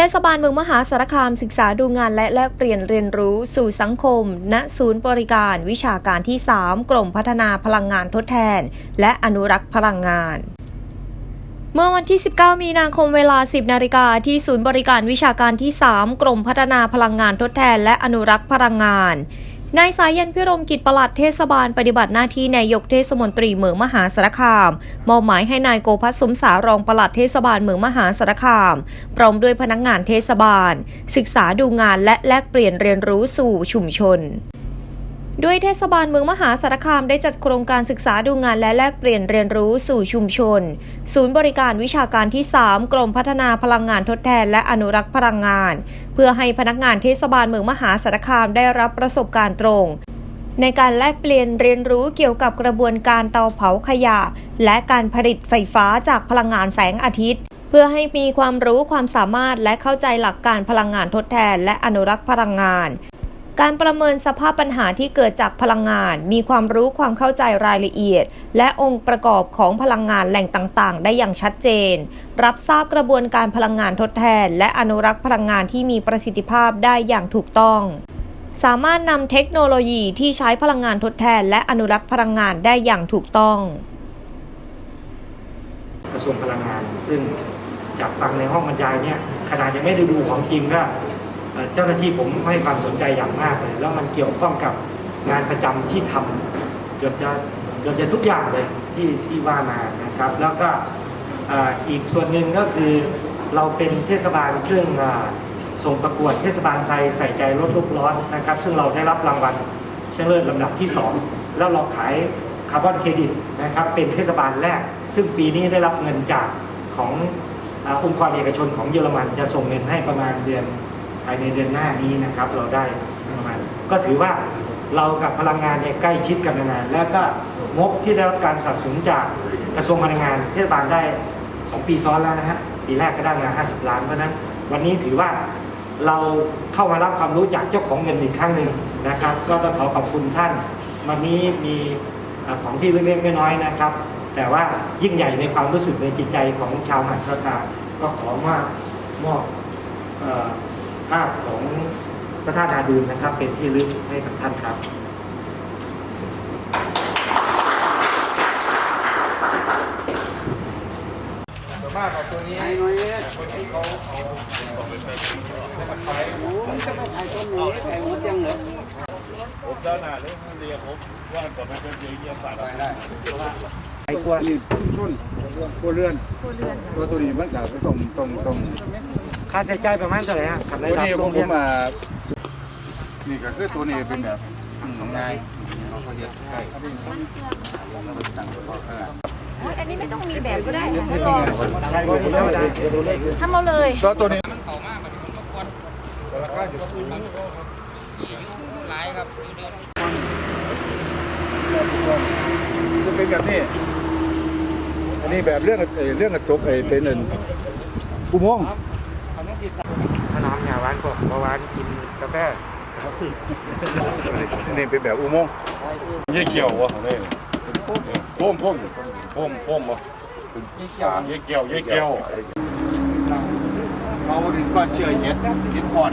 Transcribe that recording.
เทศบาลเมืองมหาสารคามศึกษาดูงานและแลกเปลี่ยนเรียนรู้สู่สังคม ณ ศูนย์บริการวิชาการที่ 3 กรมพัฒนาพลังงานทดแทน และอนุรักษ์พลังงานเมื่อวันที่ 19 มีนาคมเวลา 10 นาฬิกาที่ศูนย์บริการวิชาการที่ 3 กรมพัฒนาพลังงานทดแทนและอนุรักษ์พลังงาน นายสายันพิรมกิจปลัดเทศบาลปฏิบัติหน้าที่นายกเทศมนตรีเมืองมหาสารคาม มอบหมายให้นายโกพัฒน์สมสารองปลัดเทศบาลเมืองมหาสารคาม พร้อมด้วยพนักงานเทศบาล ศึกษาดูงานและแลกเปลี่ยนเรียนรู้สู่ชุมชน ด้วยเทศบาลเมืองมหาสารคามได้จัดโครงการศึกษาดูงานและแลกเปลี่ยนเรียนรู้สู่ชุมชน ศูนย์บริการวิชาการที่ 3 กรมพัฒนาพลังงานทดแทน และอนุรักษ์พลังงาน เพื่อให้พนักงานเทศบาลเมืองมหาสารคามได้รับประสบการณ์ตรง ในการแลกเปลี่ยนเรียนรู้เกี่ยวกับกระบวนการเตาเผาขยะ และการผลิตไฟฟ้าจากพลังงานแสงอาทิตย์เพื่อให้มีความรู้ความสามารถและเข้าใจหลักการพลังงานทดแทน และอนุรักษ์พลังงาน การประเมินสภาพปัญหาที่เกิดจากพลังงาน มีความรู้ความเข้าใจรายละเอียด และองค์ประกอบของพลังงานแหล่งต่างๆ ได้อย่างชัดเจน รับทราบกระบวนการพลังงานทดแทน และอนุรักษ์พลังงานที่มีประสิทธิภาพได้อย่างถูกต้องสามารถนำเทคโนโลยีที่ใช้พลังงานทดแทน และอนุรักษ์พลังงานได้อย่างถูกต้อง กระทรวงพลังงาน ซึ่งจากฟังในห้องบรรยายเนี่ยขนาดยังไม่ได้ดูของจริงก็ เจ้าหน้าที่ผมให้ความสนใจอย่างมากเลย แล้วมันเกี่ยวข้องกับงานประจำที่ทำเกือบจะเกือบจะทุกอย่างเลยที่ที่ว่ามานะครับ แล้วก็อ,อีกส่วนหนึ่งก็คือเราเป็นเทศบาลซึ่งส่งประกวดเทศบาลไทยใส่ใจลดโลกร้อนนะครับ ซึ่งเราได้รับรางวัลเชนะเลิศลำดับที่ 2 แล้วเราขายคาร์บอนเครดิตนะครับเป็นเทศบาลแรก ซึ่งปีนี้ได้รับเงินจากขององค์กรเอกชนของเยอรมันจะส่งเงินให้ประมาณเดือนายในเดือนหน้านี้นะครับ เราได้ประมาณก็ถือว่าเรากับพลังงานเนี่ยใกล้ชิดกันมานานแล้วก็งบที่ได้รับการสนับสนุนจากกระทรวงพลังงานเทศบาลได้ 2 ปีซ้อนแล้วนะฮะปีแรกก็ได้มา 50 ล้านเพราะนั้น วันนี้ถือว่าเราเข้ามารับความรู้จากเจ้าของเงินอีกครั้งหนึ่งนะครับ ก็ต้องขอขอบคุณท่าน วันนี้มีของที่เล็กๆน้อยๆนะครับ แต่ว่ายิ่งใหญ่ในความรู้สึกในจิตใจของชาวมหาสารคามก็ขอมอบมอบ ภาพของพระธาตุนาดูนนะครับ เป็นที่ระลึกให้กับท่านครับสวนมากของตัวนี้คนที่เขาเอาไปผมเจ้าหน้าเรื่องเรียนผมว่าก่อนมันเป็นเรียนเยี่ยมฝ่ายได้ได้ไอ้กลัวนี่ชุ่นครัวเรือนตัวตัวนี้มันกับตรงตรงตรง ค่าใช้จ่ายประมาณเท่าไหร่ฮะขับได้ตัวรับนี้ผโรมงผเรียมนมานี่ก็คือตัวนี้เป็นแบบง่ายเราก็เฮ็ดใกล้แล้วก็ตั้งตัวเออโอ๊ยอันนี้ไม่ต้องมีแบบก็ได้ค่ะไม่ต้องได้ก็ดูได้เดี๋ยวดูเลขดูทำเอาเลย แล้วตัวนี้ราคาอยู่จะเป็นแบบนี้อันนี้แบบเรื่องเอ่อเรื่องกระจกไอ้เป็นอันอุโมงค์ ถ้าน้ำยาหวานก็เบาหวานกินกาแฟนี่เป็นแบบอุโมงค์เยี่ยเกี่ยววะของนี่พ่มพ่มพ่มพ่มวะเยี่ยเกี่ยวเยี่ยเกี่ยวเอาดินก้อนเชื่อเย็ดเย็ดก่อน